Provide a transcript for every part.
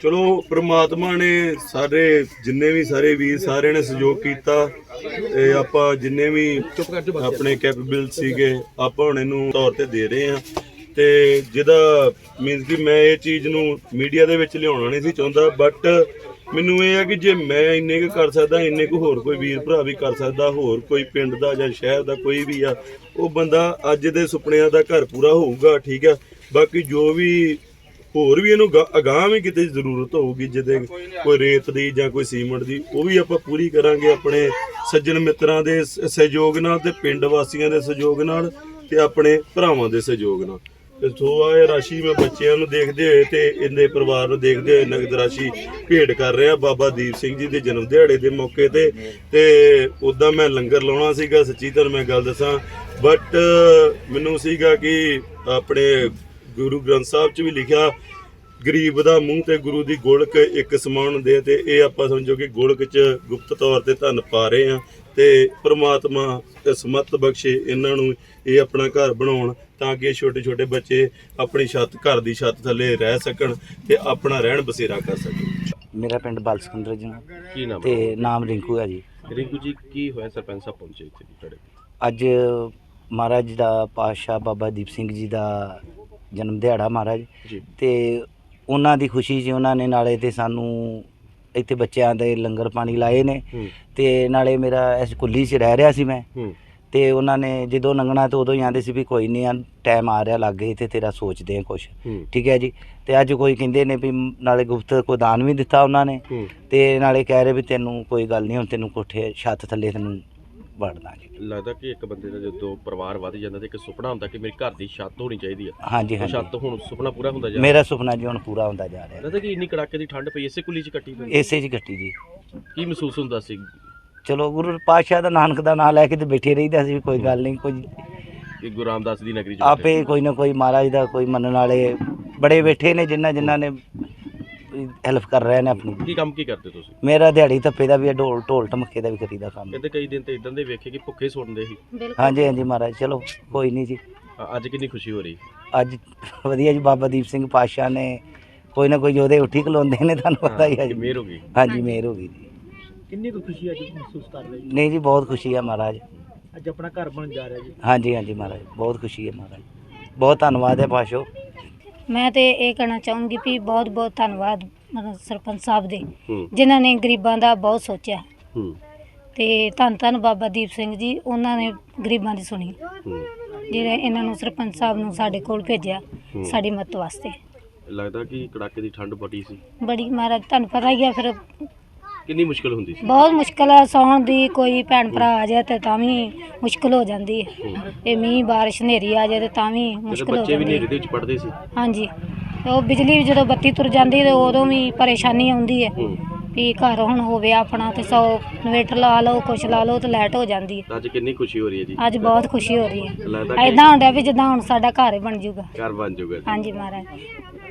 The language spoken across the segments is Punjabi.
ਚਲੋ, ਪ੍ਰਮਾਤਮਾ ਨੇ ਸਾਰੇ ਜਿੰਨੇ ਵੀ ਸਾਰੇ ਵੀਰ ਸਾਰਿਆਂ ਨੇ ਸਹਿਯੋਗ ਕੀਤਾ ਤੇ ਆਪਾਂ ਜਿੰਨੇ ਵੀ ਆਪਣੇ ਕੈਪੇਬਲ ਸੀਗੇ, ਆਪਾਂ ਹੁਣ ਇਹਨੂੰ ਤੌਰ ਤੇ ਦੇ ਰਹੇ ਆ ਤੇ ਜਿਹਦਾ ਮੀਨਸ ਕਿ ਮੈਂ ਇਹ ਚੀਜ਼ ਨੂੰ ਮੀਡੀਆ ਦੇ ਵਿੱਚ ਲਿਆਉਣਾ ਨਹੀਂ ਸੀ ਚਾਹੁੰਦਾ ਬਟ ਮੈਨੂੰ ਇਹ ਹੈ ਕਿ ਜੇ ਮੈਂ ਇੰਨੇ ਕੁ ਕਰ ਸਕਦਾ, ਇੰਨੇ ਕੁ ਹੋਰ ਕੋਈ ਵੀਰ ਭਰਾ ਵੀ ਕਰ ਸਕਦਾ, ਹੋਰ ਕੋਈ ਪਿੰਡ ਦਾ ਜਾਂ ਸ਼ਹਿਰ ਦਾ ਕੋਈ ਵੀ ਆ, ਉਹ ਬੰਦਾ ਅੱਜ ਦੇ ਸੁਪਨਿਆਂ ਦਾ ਘਰ ਪੂਰਾ ਹੋਊਗਾ, ਠੀਕ ਆ। ਬਾਕੀ ਜੋ ਵੀ ਹੋਰ ਵੀ ਇਹਨੂੰ ਅਗਾਂਹ ਵੀ ਕਿਤੇ ਜ਼ਰੂਰਤ ਹੋਊਗੀ ਜਿਹਦੇ ਕੋਈ ਰੇਤ ਦੀ ਜਾਂ ਕੋਈ ਸੀਮੈਂਟ ਦੀ ਉਹ ਵੀ ਆਪਾਂ ਪੂਰੀ ਕਰਾਂਗੇ ਆਪਣੇ ਸੱਜਣ ਮਿੱਤਰਾਂ ਦੇ ਸਹਿਯੋਗ ਨਾਲ ਤੇ ਪਿੰਡ ਵਾਸੀਆਂ ਦੇ ਸਹਿਯੋਗ ਨਾਲ ਤੇ ਆਪਣੇ ਭਰਾਵਾਂ ਦੇ ਸਹਿਯੋਗ ਨਾਲ। ਤੇ ਆ ਇਹ ਰਾਸ਼ੀ ਮੈਂ ਬੱਚਿਆਂ ਨੂੰ ਦੇਖਦੇ ਹੋਏ ਤੇ ਇਹਦੇ ਪਰਿਵਾਰ ਨੂੰ ਦੇਖਦੇ ਹੋਏ ਨਗਦ ਰਾਸ਼ੀ ਭੇਟ ਕਰ ਰਿਹਾ ਬਾਬਾ ਦੀਪ ਸਿੰਘ ਜੀ ਦੇ ਜਨਮ ਦਿਹਾੜੇ ਦੇ ਮੌਕੇ ਤੇ। ਤੇ ਉਦਾਂ ਮੈਂ ਲੰਗਰ ਲਾਉਣਾ ਸੀਗਾ ਸੱਚੀ ਤੁਹਾਨੂੰ ਮੈਂ ਗੱਲ ਦੱਸਾਂ। ਬਟ ਮੈਨੂੰ ਸੀਗਾ ਕਿ ਆਪਣੇ ਗੁਰੂ ਗ੍ਰੰਥ ਸਾਹਿਬ 'ਚ ਵੀ ਲਿਖਿਆ ਗਰੀਬ ਦਾ ਮੂੰਹ ਤੇ ਗੁਰੂ ਦੀ ਗੋਲਕ ਇੱਕ ਸਮਾਨ ਆ ਤੇ ਇਹ ਆਪਾਂ ਸਮਝੋ ਕਿ ਗੋਲਕ 'ਚ ਗੁਪਤ ਤੌਰ ਤੇ ਧਨ ਪਾ ਰਹੇ ਆ ਤੇ ਪ੍ਰਮਾਤਮਾ ਸਮਤ ਬਖਸ਼ੇ ਇਹਨਾਂ ਨੂੰ ਇਹ ਆਪਣਾ ਘਰ ਬਣਾਉਣ ਤਾਂ ਕਿ ਛੋਟੇ ਛੋਟੇ ਬੱਚੇ ਆਪਣੀ ਛੱਤ ਘਰ ਦੀ ਛੱਤ ਥੱਲੇ ਰਹਿ ਸਕਣ ਤੇ ਆਪਣਾ ਰਹਿਣ ਬਸੇਰਾ ਕਰ ਸਕਣ। ਮੇਰਾ ਪਿੰਡ ਬਲ ਸਿਕੰਦਰ ਜੀ। ਕੀ ਨਾਮ ਤੇ ਨਾਮ ਰਿੰਕੂ ਹੈ ਜੀ। ਰਿੰਕੂ ਜੀ ਕੀ ਹੋਇਆ ਸਰਪੰਚ ਸਾਹਿਬ ਪਹੁੰਚੇ ਇੱਥੇ ਤੁਹਾਡੇ ਅੱਜ ਮਹਾਰਾਜ ਦਾ ਪਾਤਸ਼ਾਹ ਬਾਬਾ ਦੀਪ ਸਿੰਘ ਜੀ ਦਾ ਜਨਮ ਦਿਹਾੜਾ ਮਹਾਰਾਜ। ਜੀ। ਤੇ ਉਹਨਾਂ ਦੀ ਖੁਸ਼ੀ 'ਚ ਉਹਨਾਂ ਨੇ ਨਾਲੇ ਤੇ ਸਾਨੂੰ ਇੱਥੇ ਬੱਚਿਆਂ ਦੇ ਲੰਗਰ ਪਾਣੀ ਲਾਏ ਨੇ। ਤੇ ਨਾਲੇ ਮੇਰਾ ਇਸ ਕੁੱਲੀ 'ਚ ਰਹਿ ਰਿਹਾ ਸੀ ਮੈਂ। ਤੇ ਉਹਨਾਂ ਨੇ ਜਦੋਂ ਲੰਘਣਾ ਤੇ ਉਦੋਂ ਹੀ ਆਂਦੇ ਸੀ ਵੀ ਕੋਈ ਨਹੀਂ ਆ ਟਾਈਮ ਆ ਰਿਹਾ ਲੱਗੇ ਤੇ ਤੇਰਾ ਸੋਚਦੇ ਆ ਕੁਛ। ਠੀਕ ਹੈ ਜੀ। ਤੇ ਅੱਜ ਕੋਈ ਕਹਿੰਦੇ ਨੇ ਵੀ ਨਾਲੇ ਗੁਪਤ ਕੋ ਦਾਨ ਵੀ ਦਿੱਤਾ ਉਹਨਾਂ ਨੇ। ਤੇ ਨਾਲੇ ਕਹਿ ਰਹੇ ਵੀ ਤੈਨੂੰ ਕੋਈ ਗੱਲ ਨਹੀਂ ਹੁਣ ਤੈਨੂੰ ਕੋਠੇ ਛੱਤ ਥੱਲੇ ਤੈਨੂੰ ਵੜ ਦਾਂਗੇ। ਲੱਗਦਾ ਕਿ ਇੱਕ ਬੰਦੇ ਦਾ ਜਦੋਂ ਪਰਿਵਾਰ ਵਧ ਜਾਂਦਾ ਤੇ ਇੱਕ ਸੁਪਨਾ ਹੁੰਦਾ ਕਿ ਮੇਰੀ ਘਰ ਦੀ ਛੱਤ ਹੋਣੀ ਚਾਹੀਦੀ ਆ। ਹਾਂਜੀ ਉਹ ਹਾਂਜੀ। ਛੱਤ ਹੁਣ ਸੁਪਨਾ ਪੂਰਾ ਹੁੰਦਾ ਜਾ ਮੇਰਾ ਸੁਪਨਾ ਜੀ ਹੁਣ ਪੂਰਾ ਹੁੰਦਾ ਜਾ ਰਿਹਾ। ਲੱਗਦਾ ਕਿ ਇੰਨੀ ਕੜਾਕੇ ਦੀ ਠੰਡ ਪਈ ਇਸੇ ਕੁਲੀ 'ਚ ਕੱਟੀ ਪਈ। ਇਸੇ ਜੀ ਗੱਟੀ ਜੀ। ਕੀ ਮਹਿਸੂਸ ਹੁੰਦਾ ਸੀ? ਚਲੋ ਗੁਰੂ ਪਾਤਸ਼ਾਹ ਦਾ ਨਾਨਕ ਦਾ ਨਾਮ ਲੈ ਕੇ ਤੇ ਬੈਠੇ ਰਹੀਦਾ ਸੀ ਵੀ ਕੋਈ ਗੱਲ ਨਹੀਂ ਕੋਈ ਕਿ ਗੁਰੂ ਰਾਮਦਾਸ ਦੀ ਨਗਰੀ 'ਚ ਆਪੇ ਕੋਈ ਨਾ ਕੋਈ ਮਹਾਰਾਜ ਦਾ ਕੋਈ ਮੰਨਣ ਵਾਲੇ ਬੜੇ ਬੈਠੇ ਨੇ ਜਿਨ੍ਹਾਂ ਜਿਨ੍ਹਾਂ ਨੇ ਹੈਲਪ ਕਰ ਰਹੇ ਨੇ ਆਪਣੀ। ਕੀ ਕੰਮ ਕੀ ਕਰਦੇ ਤੁਸੀਂ? ਮੇਰਾ ਦਿਹਾੜੀ ਧੱਪੇ ਦਾ ਵੀ ਹੈ, ਢੋਲ ਢੋਲ ਢਮੱਕੇ ਦਾ ਵੀ ਕਰੀਦਾ ਕੰਮ। ਕਹਿੰਦੇ ਕਈ ਦਿਨ ਤੇ ਇਦਾਂ ਦੇ ਵੇਖੇ ਕਿ ਭੁੱਖੇ ਸੁਣਦੇ ਸੀ। ਹਾਂਜੀ ਹਾਂਜੀ ਮਹਾਰਾਜ ਚਲੋ ਕੋਈ ਨਹੀਂ ਜੀ। ਅ- ਅੱਜ ਕਿੰਨੀ ਖੁਸ਼ੀ ਹੋ ਰਹੀ? ਅੱਜ ਵਧੀਆ ਜੀ ਬਾਬਾ ਦੀਪ ਸਿੰਘ ਪਾਤਸ਼ਾਹ ਨੇ ਕੋਈ ਨਾ ਕੋਈ ਉਹਦੇ ਉੱਠੀ ਖਲੋਂਦੇ ਨੇ ਤੁਹਾਨੂੰ ਪਤਾ ਹੀ ਹੈ ਕਿ ਜੀ ਮਿਹਰ ਹੋ ਗਈ। ਹਾਂਜੀ ਮਿਹਰ ਹੋ ਗਈ ਜੀ। ਕਿੰਨੀ ਕੁ ਖੁਸ਼ੀ ਅੱਜ ਮਹਿਸੂਸ ਕਰ ਰਹੇ ਜੀ? ਨਹੀਂ ਜੀ ਬਹੁਤ ਖੁਸ਼ੀ ਹੈ ਮਹਾਰਾਜ। ਅੱਜ ਆਪਣਾ ਘਰ ਬਣ ਜਾ ਰਿਹਾ ਜੀ। ਹਾਂਜੀ ਹਾਂਜੀ ਮਹਾਰਾਜ ਬਹੁਤ ਖੁਸ਼ੀ ਹੈ ਮਹਾਰਾਜ। ਬਹੁਤ ਧੰਨਵਾਦ ਹੈ ਪਾਸ਼ੋ। ਮੈਂ ਤੇ ਇਹ ਕਹਿਣਾ ਚਾਹੂੰਗੀ ਵੀ ਬਹੁਤ ਬਹੁਤ ਧੰਨਵਾਦ ਮਤਲਬ ਸਰਪੰਚ ਸਾਹਿਬ ਦੇ ਹੂੰ। ਜਿਨ੍ਹਾਂ ਨੇ ਗਰੀਬਾਂ ਦਾ ਬਹੁਤ ਸੋਚਿਆ। ਹੂੰ। ਤੇ ਧੰਨ ਧੰਨ ਬਾਬਾ ਦੀਪ ਸਿੰਘ ਜੀ ਉਹਨਾਂ ਨੇ ਗਰੀਬਾਂ ਦੀ ਸੁਣੀ। ਹੂੰ। ਜਿਹੜੇ ਇਹਨਾਂ ਨੂੰ ਸਰਪੰਚ ਸਾਹਿਬ ਨੂੰ ਸਾਡੇ ਕੋਲ ਭੇਜਿਆ ਹੂੰ। ਸਾਡੀ ਮਦਦ ਵਾਸਤੇ। ਲੱਗਦਾ ਕਿ ਕੜਾਕੇ ਦੀ ਠੰਡ ਬੜੀ ਸੀ। ਬੜੀ ਮਹਾਰਾਜ ਤੁਹਾਨੂੰ ਪਤਾ ਹੀ ਆ ਫਿਰ ਕਿੰਨੀ ਮੁਸ਼ਕਲ ਹੁੰਦੀ ਸੀ? ਬਹੁਤ ਮੁਸ਼ਕਲ ਆ ਸੌਣ ਦੀ ਕੋਈ ਭੈਣ ਭਰਾ ਆ ਜਾਏ ਤੇ ਤਾਂ ਵੀ ਮੁਸ਼ਕਲ ਹੋ ਜਾਂਦੀ ਹੈ। ਹੂੰ। ਇਹ ਮੀਂਹ ਬਾਰਿਸ਼ ਹਨੇਰੀ ਆ ਜਾਏ ਤੇ ਤਾਂ ਵੀ ਜਦੋਂ ਮੁਸ਼ਕਲ ਹੋ ਬੱਚੇ ਵੀ ਜਾਂਦੀ ਹੈ। ਦੇ ਵਿੱਚ ਪੜਦੇ ਸੀ? ਹਾਂਜੀ। ਤੇ ਉਹ ਬਿਜਲੀ ਜਦੋਂ ਬੱਤੀ ਤੁਰ ਜਾਂਦੀ ਤੇ ਉਦੋਂ ਵੀ ਪਰੇਸ਼ਾਨੀ ਆਉਂਦੀ ਹੈ। ਹੂੰ। ਵੀ ਘਰ ਹੁਣ ਹੋਵੇ ਆਪਣਾ ਤੇ ਸੌ ਇਨਵੇਟਰ ਲਾ ਲਓ ਕੁਛ ਲਾ ਲਓ ਤੇ ਲਾਈਟ ਹੋ ਜਾਂਦੀ ਹੈ। ਤਾਂ ਅੱਜ ਕਿੰਨੀ ਖੁਸ਼ੀ ਹੋ ਰਹੀ ਹੈ ਜੀ? ਅੱਜ ਬਹੁਤ ਖੁਸ਼ੀ ਹੋ ਰਹੀ ਹੈ। ਲੱਗਦਾ ਕਿ ਐਦਾਂ ਹੁੰਦਾ ਵੀ ਜਿੱਦਾਂ ਹੁਣ ਸਾਡਾ ਘਰ ਹੀ ਬਣ ਜਾਊਗਾ ਘਰ ਬਣ ਜਾਊਗਾ ਜੀ। ਹਾਂਜੀ ਮਹਾਰਾਜ।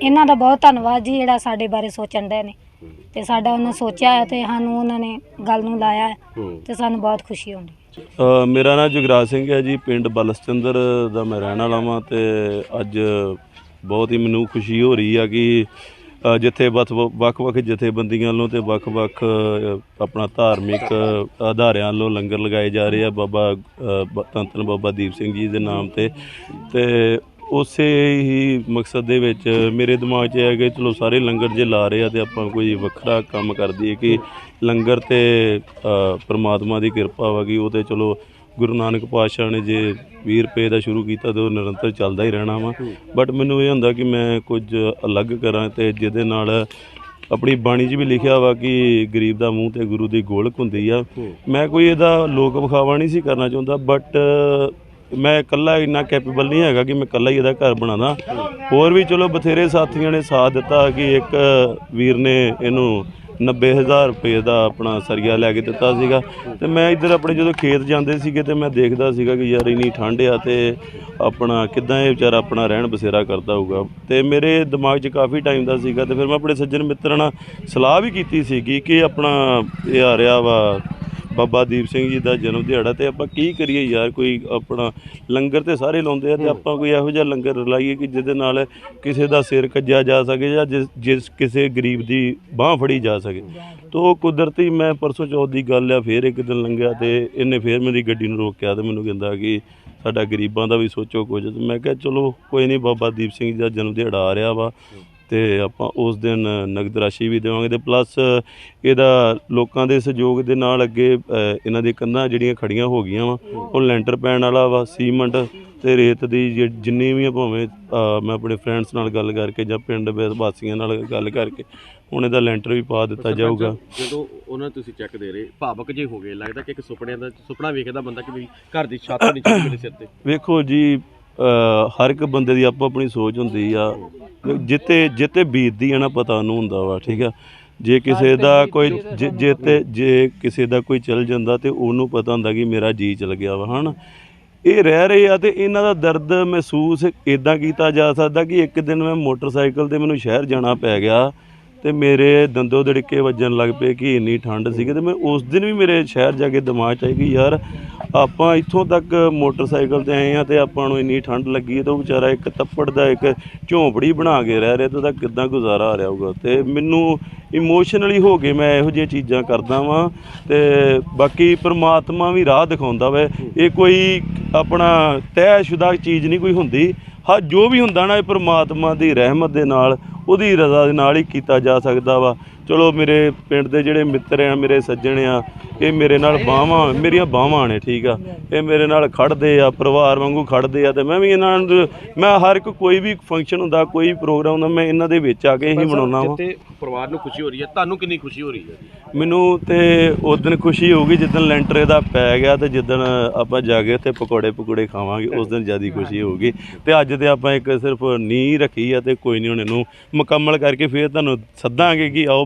ਇਹਨਾਂ ਦਾ ਬਹੁਤ ਧੰਨਵਾਦ ਜੀ ਜਿਹੜਾ ਸਾਡੇ ਬਾਰੇ ਸੋਚਣ ਦੇ ਨੇ। ਹੂੰ, ਤੇ ਸਾਡਾ ਉਹਨਾਂ ਸੋਚਿਆ ਹੈ ਤੇ ਸਾਨੂੰ ਉਹਨਾਂ ਨੇ ਗੱਲ ਨੂੰ ਲਾਇਆ ਹੈ ਹੂੰ। ਤੇ ਸਾਨੂੰ ਬਹੁਤ ਖੁਸ਼ੀ ਹੁੰਦੀ ਅ, ਮੇਰਾ ਨਾਮ ਜੁਗਰਾਜ ਸਿੰਘ ਹੈ ਜੀ ਪਿੰਡ ਬਲਸਚੰਦਰ ਦਾ ਮੈਂ ਰਹਿਣ ਵਾਲਾ ਵਾਂ ਤੇ ਅੱਜ ਬਹੁਤ ਹੀ ਮੈਨੂੰ ਖੁਸ਼ੀ ਹੋ ਰਹੀ ਆ ਕਿ ਅ, ਜਿੱਥੇ ਵੱਖ- ਵੱਖ-ਵੱਖ ਜਥੇਬੰਦੀਆਂ ਵੱਲੋਂ ਤੇ ਵੱਖ-ਵੱਖ ਅ, ਆਪਣਾ ਧਾਰਮਿਕ ਅਦਾਰਿਆਂ ਵੱਲੋਂ ਲੰਗਰ ਲਗਾਏ ਜਾ ਰਹੇ ਆ। ਬਾਬਾ ਅ, ਬ- ਧੰਨ ਧੰਨ ਬਾਬਾ ਦੀਪ ਸਿੰਘ ਜੀ ਦੇ ਨਾਮ ਤੇ ਤੇ ਉਸੇ ਹੀ ਮਕਸਦ ਦੇ ਵਿੱਚ ਮੇਰੇ ਦਿਮਾਗ 'ਚ ਹੈ ਕਿ ਚਲੋ ਸਾਰੇ ਲੰਗਰ ਜੇ ਲਾ ਰਹੇ ਆ ਤੇ ਆਪਾਂ ਕੋਈ ਵੱਖਰਾ ਕੰਮ ਕਰ ਦਈਏ ਕਿ ਲੰਗਰ ਤੇ ਪ੍ਰਮਾਤਮਾ ਦੀ ਕਿਰਪਾ ਵਾ ਕਿ ਉਹ ਤੇ ਚਲੋ ਗੁਰੂ ਨਾਨਕ ਪਾਤਸ਼ਾਹ ਨੇ ਜੇ 20 ਰੁਪਏ ਦਾ ਸ਼ੁਰੂ ਕੀਤਾ ਤੇ ਉਹ ਨਿਰੰਤਰ ਚੱਲਦਾ ਹੀ ਰਹਿਣਾ ਵਾ। ਬਟ ਮੈਨੂੰ ਇਹ ਹੁੰਦਾ ਕਿ ਮੈਂ ਕੁਝ ਅਲੱਗ ਕਰਾਂ ਤੇ ਜਿਹਦੇ ਨਾਲ ਆਪਣੀ ਬਾਣੀ 'ਚ ਵੀ ਲਿਖਿਆ ਵਾ ਕਿ ਗਰੀਬ ਦਾ ਮੂੰਹ ਤੇ ਗੁਰੂ ਦੀ ਗੋਲਕ ਹੁੰਦੀ ਆ। ਮੈਂ ਕੋਈ ਇਹਦਾ ਲੋਕ ਵਿਖਾਵਾ ਨਹੀਂ ਸੀ ਕਰਨਾ ਚਾਹੁੰਦਾ ਬਟ ਮੈਂ ਇਕੱਲਾ ਇੰਨਾ ਕੈਪੇਬਲ ਨਹੀਂ ਹੈਗਾ ਕਿ ਮੈਂ ਇਕੱਲਾ ਹੀ ਇਹਦਾ ਘਰ ਬਣਾਦਾ ਹੋਰ ਵੀ ਚਲੋ ਬਥੇਰੇ ਸਾਥੀਆਂ ਨੇ ਸਾਥ ਦਿੱਤਾ ਕਿ ਇੱਕ ਵੀਰ ਨੇ ਇਹਨੂੰ 90000 ਰੁਪਏ ਦਾ ਆਪਣਾ ਸਰੀਆ ਲੈ ਕੇ ਦਿੱਤਾ ਸੀਗਾ। ਤੇ ਮੈਂ ਇੱਧਰ ਆਪਣੇ ਜਦੋਂ ਖੇਤ ਜਾਂਦੇ ਸੀਗੇ ਤੇ ਮੈਂ ਦੇਖਦਾ ਸੀਗਾ ਕਿ ਯਾਰ ਇੰਨੀ ਠੰਡ ਆ ਤੇ ਆਪਣਾ ਕਿਦਾਂ ਇਹ ਵਿਚਾਰਾ ਆਪਣਾ ਰਹਿਣ ਬਸੇਰਾ ਕਰਦਾ ਹੋਊਗਾ। ਤੇ ਮੇਰੇ ਦਿਮਾਗ 'ਚ ਕਾਫੀ ਟਾਈਮ ਦਾ ਸੀਗਾ ਤੇ ਫਿਰ ਮੈਂ ਆਪਣੇ ਸੱਜਣ ਮਿੱਤਰਾਂ ਨਾਲ ਸਲਾਹ ਵੀ ਕੀਤੀ ਸੀਗੀ ਕਿ ਆਪਣਾ ਇਹ ਆ ਰਿਹਾ ਵਾ ਬਾਬਾ ਦੀਪ ਸਿੰਘ ਜੀ ਦਾ ਜਨਮ ਦਿਹਾੜਾ ਤੇ ਆਪਾਂ ਕੀ ਕਰੀਏ ਯਾਰ, ਕੋਈ ਆਪਣਾ ਲੰਗਰ ਤੇ ਸਾਰੇ ਲਾਉਂਦੇ ਆ ਤੇ ਆਪਾਂ ਕੋਈ ਇਹੋ ਜਿਹਾ ਲੰਗਰ ਲਾਈਏ ਕਿ ਜਿਹਦੇ ਨਾਲ ਕਿਸੇ ਦਾ ਸਿਰ ਕੱਜਿਆ ਜਾ ਸਕੇ ਜਾਂ ਜਿਸ ਜਿਸ ਕਿਸੇ ਗਰੀਬ ਦੀ ਬਾਹ ਫੜੀ ਜਾ ਸਕੇ। ਤੋ ਕੁਦਰਤੀ ਮੈਂ ਪਰਸੋਂ ਚੌਥ ਦੀ ਗੱਲ ਆ, ਫੇਰ ਇੱਕ ਦਿਨ ਲੰਘਿਆ ਤੇ ਇਹਨੇ ਫੇਰ ਮੇਰੀ ਗੱਡੀ ਨੂੰ ਰੋਕਿਆ ਤੇ ਮੈਨੂੰ ਕਹਿੰਦਾ ਕਿ ਸਾਡਾ ਗਰੀਬਾਂ ਦਾ ਵੀ ਸੋਚੋ ਕੁਝ। ਮੈਂ ਕਿਹਾ, ਚਲੋ ਕੋਈ ਨਹੀਂ, ਬਾਬਾ ਦੀਪ ਸਿੰਘ ਜੀ ਦਾ ਜਨਮ ਦਿਹਾੜਾ ਆ ਰਿਹਾ ਵਾ। ਤੇ ਆਪਾਂ ਉਸ ਦਿਨ ਨਗਦ ਰਾਸ਼ੀ ਵੀ ਦੇਵਾਂਗੇ ਤੇ ਪਲੱਸ ਇਹਦਾ ਲੋਕਾਂ ਦੇ ਸਹਿਯੋਗ ਦੇ ਨਾਲ ਅੱਗੇ ਇਹਨਾਂ ਦੀ ਕੰਧਾਂ ਜਿਹੜੀਆਂ ਖੜੀਆਂ ਹੋ ਗਈਆਂ ਵਾ ਉਹ ਲੈਂਟਰ ਪੈਣ ਵਾਲਾ ਵਾ ਸੀਮੈਂਟ ਤੇ ਰੇਤ ਦੀ ਜਿੰਨੀ ਵੀ ਭਾਵੇਂ ਮੈਂ ਆਪਣੇ ਫਰੈਂਡਸ ਨਾਲ ਗੱਲ ਕਰਕੇ ਜਾਂ ਪਿੰਡ ਵਾਸੀਆਂ ਨਾਲ ਗੱਲ ਕਰਕੇ ਹੁਣ ਇਹਦਾ ਲੈਂਟਰ ਵੀ ਪਾ ਦਿੱਤਾ ਜਾਊਗਾ। ਜਦੋਂ ਉਹਨਾਂ ਤੁਸੀਂ ਚੈੱਕ ਦੇ ਰਹੇ ਭਾਵਕ ਜੇ ਹੋ ਗਏ ਲੱਗਦਾ ਕਿ ਇੱਕ ਸੁਪਨਿਆਂ ਦਾ ਸੁਪਨਾ ਵੇਖਦਾ ਬੰਦਾ ਕਿ ਵੀ ਘਰ ਦੀ ਛੱਤ ਨਹੀਂ ਚਾਹੀਦੀ ਮੇਰੇ ਸਿਰ ਤੇ। ਵੇਖੋ ਜੀ ਹਰ ਇੱਕ ਬੰਦੇ ਦੀ ਆਪੋ ਆਪਣੀ ਸੋਚ ਹੁੰਦੀ ਆ। ਜਿੱਤੇ ਜਿੱਤੇ ਬੀਤਦੀ ਆ ਨਾ, ਪਤਾ ਉਹਨੂੰ ਹੁੰਦਾ ਵਾ, ਠੀਕ ਆ? ਜੇ ਕਿਸੇ ਦਾ ਕੋਈ ਜੇ- ਜੇ ਤੇ ਜੇ ਕਿਸੇ ਦਾ ਕੋਈ ਚਲ ਜਾਂਦਾ ਤੇ ਉਹਨੂੰ ਪਤਾ ਹੁੰਦਾ ਕਿ ਮੇਰਾ ਜੀ ਚਲ ਗਿਆ ਵਾ, ਹਨਾ? ਇਹ ਰਹਿ ਰਹੇ ਆ ਤੇ ਇਹਨਾਂ ਦਾ ਦਰਦ ਮਹਿਸੂਸ ਇਦਾਂ ਕੀਤਾ ਜਾ ਸਕਦਾ ਕਿ ਇੱਕ ਦਿਨ ਮੈਂ ਮੋਟਰਸਾਈਕਲ ਤੇ ਮੈਨੂੰ ਸ਼ਹਿਰ ਜਾਣਾ ਪੈ ਗਿਆ। ਤੇ ਮੇਰੇ ਦੰਦੋ ਦੜਕੇ ਵੱਜਣ ਲੱਗ ਪਏ ਕਿ ਇੰਨੀ ਠੰਡ ਸੀਗੀ ਤੇ ਮੈਂ ਉਸ ਦਿਨ ਵੀ ਮੇਰੇ ਸ਼ਹਿਰ ਜਾ ਕੇ ਦਿਮਾਗ 'ਚ ਆਈ ਕਿ ਯਾਰ ਆਪਾਂ ਇੱਥੋਂ ਤੱਕ ਮੋਟਰਸਾਈਕਲ ਤੇ ਆਏ ਆ ਤੇ ਆਪਾਂ ਨੂੰ ਇੰਨੀ ਠੰਡ ਲੱਗੀ ਹੈ ਤੇ ਉਹ ਵਿਚਾਰਾ ਇੱਕ ਤੱਪੜ ਦਾ ਇੱਕ ਝੌਂਪੜੀ ਬਣਾ ਕੇ ਰਹਿ ਰਿਹਾ ਤੇ ਉਹਦਾ ਕਿੱਦਾਂ ਗੁਜ਼ਾਰਾ ਆ ਰਿਹਾ ਹੋਊਗਾ ਤੇ ਮੈਨੂੰ ਇਮੋਸ਼ਨਲੀ ਹੋ ਕੇ ਮੈਂ ਇਹੋ ਜਿਹੀਆਂ ਚੀਜ਼ਾਂ ਕਰਦਾ ਵਾਂ ਤੇ ਬਾਕੀ ਪ੍ਰਮਾਤਮਾ ਵੀ ਰਾਹ ਦਿਖਾਉਂਦਾ ਵੇ। ਇਹ ਕੋਈ ਆਪਣਾ ਤੈਅਸ਼ੁਦਾ ਚੀਜ਼ ਨਹੀਂ ਕੋਈ ਹੁੰਦੀ। ਹਾਂ, ਜੋ ਵੀ ਹੁੰਦਾ ਨਾ ਇਹ ਪ੍ਰਮਾਤਮਾ ਦੀ ਰਹਿਮਤ ਦੇ ਨਾਲ, ਉਹਦੀ ਰਜ਼ਾ ਦੇ ਨਾਲ ਹੀ ਕੀਤਾ ਜਾ ਸਕਦਾ ਵਾ। ਚਲੋ ਮੇਰੇ ਪਿੰਡ ਦੇ ਜਿਹੜੇ ਮਿੱਤਰ ਆ ਮੇਰੇ ਸੱਜਣ ਆ ਇਹ ਮੇਰੇ ਨਾਲ ਬਾਹਾਂ ਮੇਰੀਆਂ ਬਾਹਾਂ ਨੇ ਠੀਕ ਆ। ਇਹ ਮੇਰੇ ਨਾਲ ਖੜਦੇ ਆ ਪਰਿਵਾਰ ਵਾਂਗੂ ਖੜਦੇ ਆ ਤੇ ਮੈਂ ਵੀ ਇਹਨਾਂ ਨੂੰ ਮੈਂ ਹਰ ਇੱਕ ਕੋਈ ਵੀ ਫੰਕਸ਼ਨ ਹੁੰਦਾ ਕੋਈ ਪ੍ਰੋਗਰਾਮ ਹੁੰਦਾ ਮੈਂ ਇਹਨਾਂ ਦੇ ਵਿੱਚ ਆ ਕੇ ਹੀ ਮਨਾਉਣਾ ਵਾ। ਜਿੱਤੇ ਪਰਿਵਾਰ ਨੂੰ ਖੁਸ਼ੀ ਹੋ ਰਹੀ ਹੈ ਤੁਹਾਨੂੰ ਕਿੰਨੀ ਖੁਸ਼ੀ ਹੋ ਰਹੀ ਹੈ ਮੈਨੂੰ ਤੇ ਉਸ ਦਿਨ ਖੁਸ਼ੀ ਹੋਊਗੀ ਜਿੱਦਣ ਲੈਂਟਰ ਇਹਦਾ ਪੈ ਗਿਆ ਤੇ ਜਿੱਦਣ ਆਪਾਂ ਜਾ ਕੇ ਉੱਥੇ ਪਕੌੜੇ ਪਕੌੜੇ ਖਾਵਾਂਗੇ ਉਸ ਦਿਨ ਜ਼ਿਆਦਾ ਖੁਸ਼ੀ ਹੋਊਗੀ। ਤੇ ਅੱਜ ਤੇ ਆਪਾਂ ਇੱਕ ਸਿਰਫ ਨੀਂਹ ਰੱਖੀ ਆ ਤੇ ਕੋਈ ਨਹੀਂ ਹੁਣ ਇਹਨੂੰ ਮੁਕੰਮਲ ਕਰਕੇ ਫੇਰ ਤੁਹਾਨੂੰ ਸੱਦਾਂਗੇ ਕਿ ਆਓ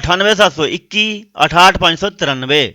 9871 68593